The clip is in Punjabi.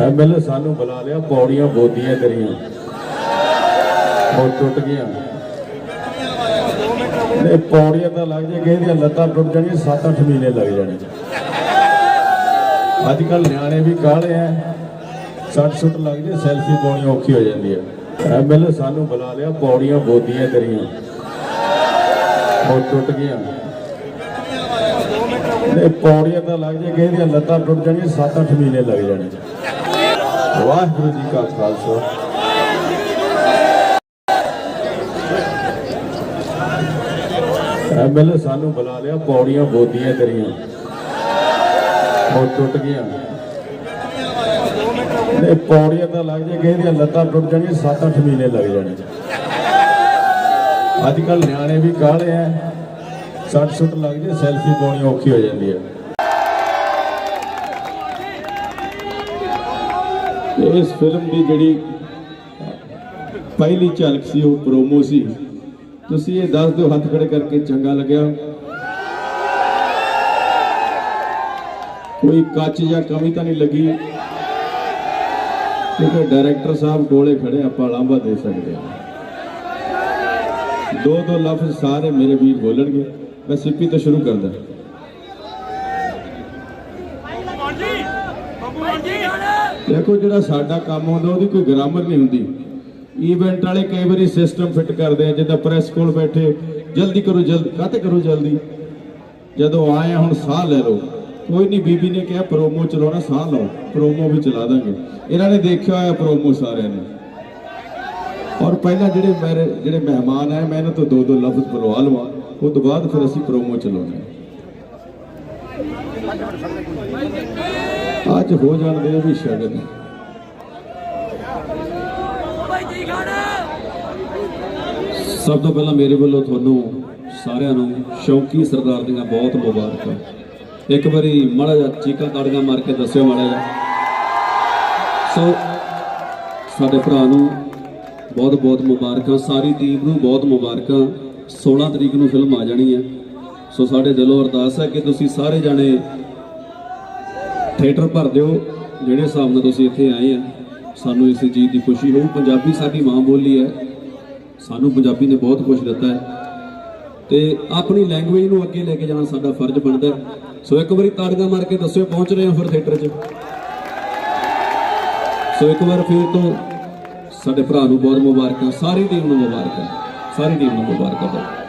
ਐਮਐਲਏ ਸਾਨੂੰ ਬੁਲਾ ਲਿਆ, ਪੌੜੀਆਂ ਬੋਦੀਆਂ ਤੇਰੀਆਂ ਉਹ ਟੁੱਟ ਗਈਆਂ। ਨੇ ਪੌੜੀਆਂ ਤਾਂ ਲੱਗ ਜੇ ਕਹਿੰਦੀਆਂ ਲੱਤਾਂ ਟੁੱਟ ਜਾਣੀਆਂ 7-8 ਮਹੀਨੇ ਲੱਗ ਜਾਣੇ। ਅੱਜ ਕੱਲ ਨਿਆਣੇ ਵੀ ਕਾਹਲੇ ਐ। ਸੱਟ ਸੁੱਟ ਲੱਗ ਜੇ, ਸੈਲਫੀ ਪਾਉਣੀ ਔਖੀ ਹੋ ਜਾਂਦੀ ਹੈ ਐਮਐਲਏ ਸਾਨੂੰ ਬੁਲਾ ਲਿਆ, ਪੌੜੀਆਂ ਬੋਦੀਆਂ ਤੇਰੀਆਂ ਉਹ ਟੁੱਟ ਗਈਆਂ। ਨੇ ਪੌੜੀਆਂ ਤਾਂ ਲੱਗ ਜੇ ਕਹਿੰਦੀਆਂ ਲੱਤਾਂ ਟੁੱਟ ਜਾਣੀਆਂ 7-8 ਮਹੀਨੇ ਲੱਗ ਜਾਣੇ। ਵਾਹਿਗੁਰੂ ਜੀ ਕਾ ਖਾਲਸਾ। ਐਮਐਲਏ ਸਾਨੂੰ ਬੁਲਾ ਲਿਆ, ਪੌੜੀਆਂ ਬੋਦੀਆਂ ਤੇਰੀਆਂ। ਉਹ ਟੁੱਟ ਗਈਆਂ। ਨੇ ਪੌੜੀਆਂ ਤਾਂ ਲੱਗ ਜੇ ਕਹਿੰਦੀਆਂ ਲੱਤਾਂ ਟੁੱਟ ਜਾਣੀਆਂ 7-8 ਮਹੀਨੇ ਲੱਗ ਜਾਣੇ। ਅੱਜ ਕੱਲ ਨਿਆਣੇ ਵੀ ਕਾਹਲੇ ਐ। ਸੱਟ ਸੁੱਟ ਲੱਗ ਜੇ ਸੈਲਫੀ ਪਾਉਣੀ ਔਖੀ ਹੋ ਜਾਂਦੀ ਹੈ ਤੇ ਇਸ ਫਿਲਮ ਦੀ ਜਿਹੜੀ ਪਹਿਲੀ ਝਲਕ ਸੀ, ਉਹ ਪ੍ਰੋਮੋ ਸੀ। ਤੁਸੀਂ ਇਹ ਦੱਸ ਦਿਓ, ਹੱਥ ਖੜੇ ਕਰਕੇ ਚੰਗਾ ਲੱਗਿਆ? ਕੋਈ ਕੱਚ ਜਾਂ ਕਮੀ ਤਾਂ ਨਹੀਂ ਲੱਗੀ? ਕਿਉਂਕਿ ਡਾਇਰੈਕਟਰ ਸਾਹਿਬ ਕੋਲੇ ਖੜੇ ਆਪਾਂ ਲਾਂਭਾ ਦੇ ਸਕਦੇ ਹਾਂ। ਦੋ ਦੋ ਲਫ਼ਜ਼ ਸਾਰੇ ਮੇਰੇ ਵੀਰ ਬੋਲਣਗੇ। ਮੈਂ ਸਿੱਪੀ ਤੋਂ ਸ਼ੁਰੂ ਕਰਦਾ। ਦੇਖੋ ਜਿਹੜਾ ਸਾਡਾ ਕੰਮ ਹੁੰਦਾ, ਉਹਦੀ ਕੋਈ ਗ੍ਰਾਮਰ ਨਹੀਂ ਹੁੰਦੀ। ਇਵੈਂਟ ਵਾਲੇ ਕਈ ਵਾਰੀ ਸਿਸਟਮ ਫਿੱਟ ਕਰਦੇ ਆ, ਜਿੱਦਾਂ ਪ੍ਰੈਸ ਕੋਲ ਬੈਠੇ, ਜਲਦੀ ਕਰੋ ਜਲਦੀ ਕਾਤੇ ਕਰੋ ਜਲਦੀ? ਜਦੋਂ ਆਏ ਆ, ਹੁਣ ਸਾਹ ਲੈ ਲਓ। ਕੋਈ ਨਹੀਂ, ਬੀਬੀ ਨੇ ਕਿਹਾ ਪ੍ਰੋਮੋ ਚਲਾਉਣਾ, ਸਾਹ ਲਓ। ਪ੍ਰੋਮੋ ਵੀ ਚਲਾ ਦਾਂਗੇ। ਇਹਨਾਂ ਨੇ ਦੇਖਿਆ ਹੋਇਆ ਪ੍ਰੋਮੋ ਸਾਰਿਆਂ ਨੇ। ਔਰ ਪਹਿਲਾਂ ਜਿਹੜੇ ਮੇਰੇ, ਜਿਹੜੇ ਮਹਿਮਾਨ ਆਏ, ਮੈਂ ਇਹਨਾਂ ਤੋਂ ਦੋ ਦੋ ਲਫ਼ਜ਼ ਬੁਲਵਾ ਲਵਾਂ। ਉਸ ਤੋਂ ਬਾਅਦ ਫਿਰ ਅਸੀਂ ਪ੍ਰੋਮੋ ਚਲਾਉਣੀ ਅੱਜ ਹੋ ਜਾਂਦੇ ਆ ਵੀ ਸ਼ਗਨ। ਸਭ ਤੋਂ ਪਹਿਲਾਂ ਮੇਰੇ ਵੱਲੋਂ ਤੁਹਾਨੂੰ ਸਾਰਿਆਂ ਨੂੰ ਸ਼ੌਂਕੀ ਸਰਦਾਰ ਦੀਆਂ ਬਹੁਤ ਮੁਬਾਰਕਾਂ। ਇੱਕ ਵਾਰੀ ਮਾੜਾ ਜਿਹਾ ਚੀਕਾਂ ਤਾੜੀਆਂ ਮਾਰ ਕੇ ਦੱਸਿਓ ਮਾੜਾ ਜਿਹਾ। ਸੋ, ਸਾਡੇ ਭਰਾ ਨੂੰ ਬਹੁਤ ਬਹੁਤ ਮੁਬਾਰਕਾਂ, ਸਾਰੀ ਟੀਮ ਨੂੰ ਬਹੁਤ ਮੁਬਾਰਕਾਂ। 16 ਤਰੀਕ ਨੂੰ ਫਿਲਮ ਆ ਜਾਣੀ ਹੈ। ਸੋ ਸਾਡੇ ਦਿਲੋਂ ਅਰਦਾਸ ਹੈ ਕਿ ਤੁਸੀਂ ਸਾਰੇ ਜਾਣੇ ਥੀਏਟਰ ਭਰ ਦਿਓ, ਜਿਹੜੇ ਹਿਸਾਬ ਨਾਲ ਤੁਸੀਂ ਇੱਥੇ ਆਏ ਆ। ਸਾਨੂੰ ਇਸ ਚੀਜ਼ ਦੀ ਖੁਸ਼ੀ ਹੋਊ। ਪੰਜਾਬੀ ਸਾਡੀ ਮਾਂ ਬੋਲੀ ਹੈ। ਸਾਨੂੰ ਪੰਜਾਬੀ ਨੇ ਬਹੁਤ ਕੁਝ ਦਿੱਤਾ ਹੈ। ਤੇ ਆਪਣੀ ਲੈਂਗੁਏਜ ਨੂੰ ਅੱਗੇ ਲੈ ਕੇ ਜਾਣਾ ਸਾਡਾ ਫਰਜ਼ ਬਣਦਾ ਸੋ ਇੱਕ ਵਾਰੀ ਤਾੜੀਆਂ ਮਾਰ ਕੇ ਦੱਸਿਓ, ਪਹੁੰਚ ਰਹੇ ਹੋ ਫਿਰ ਥੀਏਟਰ 'ਚ? ਸੋ ਇੱਕ ਵਾਰ ਫਿਰ ਤੋਂ ਸਾਡੇ ਭਰਾ ਨੂੰ ਬਹੁਤ ਮੁਬਾਰਕਾਂ, ਸਾਰੀ ਟੀਮ ਨੂੰ ਮੁਬਾਰਕਾਂ, ਸਾਰੀ ਟੀਮ ਨੂੰ ਮੁਬਾਰਕਾਂ। ਦਿਓ